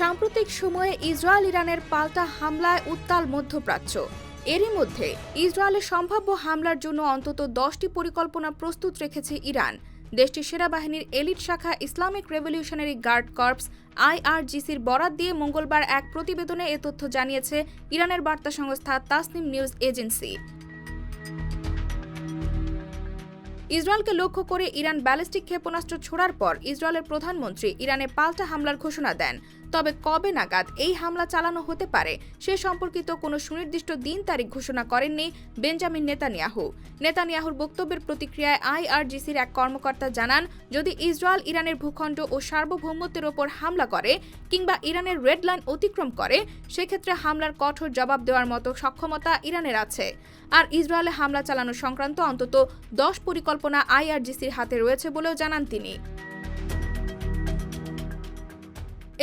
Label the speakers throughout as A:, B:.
A: সাম্প্রতিক সময়ে ইসরায়েল ইরানের পাল্টা হামলায় উত্তাল মধ্যপ্রাচ্য। এরই মধ্যে ইসরায়েলের সম্ভাব্য হামলার জন্য অন্তত দশটি পরিকল্পনা প্রস্তুত রেখেছে ইরান। দেশটির সেনাবাহিনীর এলিট শাখা ইসলামিক রেভলিউশনারি গার্ড কর্পস আইআরজিসির বরাত দিয়ে মঙ্গলবার এক প্রতিবেদনে এ তথ্য জানিয়েছে ইরানের বার্তা সংস্থা তাসনিম নিউজ এজেন্সি। ইসরায়েলকে লক্ষ্য করে ইরান ব্যালিস্টিক ক্ষেপণাস্ত্র ছোড়ার পর ইসরায়েলের প্রধানমন্ত্রী ইরানে পাল্টা হামলার ঘোষণা দেন। তবে কবে নাগাদ এই হামলা চালানো হতে পারে, সে সম্পর্কিত কোনো সুনির্দিষ্ট দিন তারিখ ঘোষণা করেননি বেঞ্জামিন নেতানিয়াহু। নেতানিয়াহুর বক্তব্যের প্রতিক্রিয়ায় আইআরজিসির এক কর্মকর্তা জানান, যদি ইসরায়েল ইরানের ভূখণ্ড ও সার্বভৌমত্বের ওপর হামলা করে কিংবা ইরানের রেড লাইন অতিক্রম করে, সেক্ষেত্রে হামলার কঠোর জবাব দেওয়ার মতো সক্ষমতা ইরানের আছে। আর ইসরায়েলে হামলা চালানো সংক্রান্ত অন্তত দশ পরিকল্পনা আইআরজিসির হাতে রয়েছে বলেও জানান তিনি।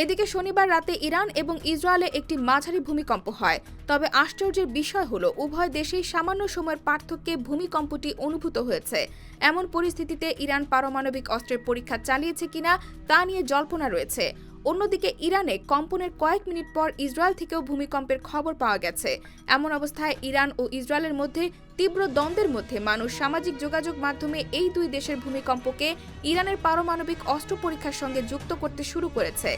A: এদিকে শনিবার রাতে ইরান এবং ইসরায়েলে একটি মাঝারি ভূমিকম্প হয়। তবে আশ্চর্যের বিষয় হলো, উভয় দেশেই সামান্য সময়ের পার্থক্যে ভূমিকম্পটি অনুভূত হয়েছে। এমন পরিস্থিতিতে ইরান পারমাণবিক অস্ত্রের পরীক্ষা চালিয়েছে কিনা তা নিয়ে জল্পনা রয়েছে। অন্যদিকে ইরানে কম্পনের কয়েক মিনিট পর ইসরায়েল থেকেও ভূমিকম্পের খবর পাওয়া গেছে। এমন অবস্থায় ইরান ও ইসরায়েলের মধ্যে তীব্র দ্বন্দ্বের মধ্যে মানুষ সামাজিক যোগাযোগ মাধ্যমে এই দুই দেশের ভূমিকম্পকে ইরানের পারমাণবিক অস্ত্র পরীক্ষার সঙ্গে যুক্ত করতে শুরু করেছে।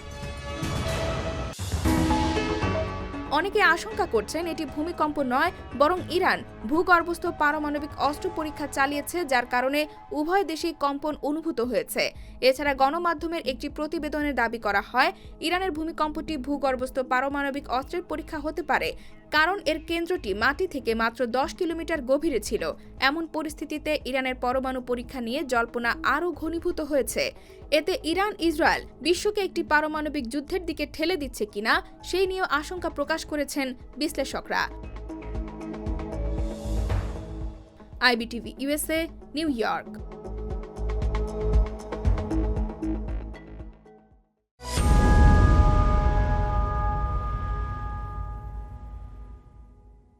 A: অনেকে আশঙ্কা করছেন এটি ভূমিকম্প নয়, বরং ইরান। ভূগর্ভস্থ পারমাণবিক অস্ত্র পরীক্ষা চালিয়েছে, যার কারণে উভয় দেশেই কম্পন অনুভূত হয়েছে। এছাড়া গণমাধ্যমের একটি প্রতিবেদনের দাবি করা হয়, ইরানের ভূমিকম্পটি ভূগর্ভস্থ পারমাণবিক অস্ত্রের পরীক্ষা হতে পারে, কারণ এর কেন্দ্রটি মাটি থেকে মাত্র দশ কিলোমিটার গভীরে ছিল। এমন পরিস্থিতিতে ইরানের পরমাণু পরীক্ষা নিয়ে জল্পনা আরও ঘনীভূত হয়েছে। এতে ইরান ইসরায়েল বিশ্বকে একটি পারমাণবিক যুদ্ধের দিকে ঠেলে দিচ্ছে কিনা, সেই নিয়েও আশঙ্কা প্রকাশ করেছেন বিশ্লেষকরা। IBTV USA New York.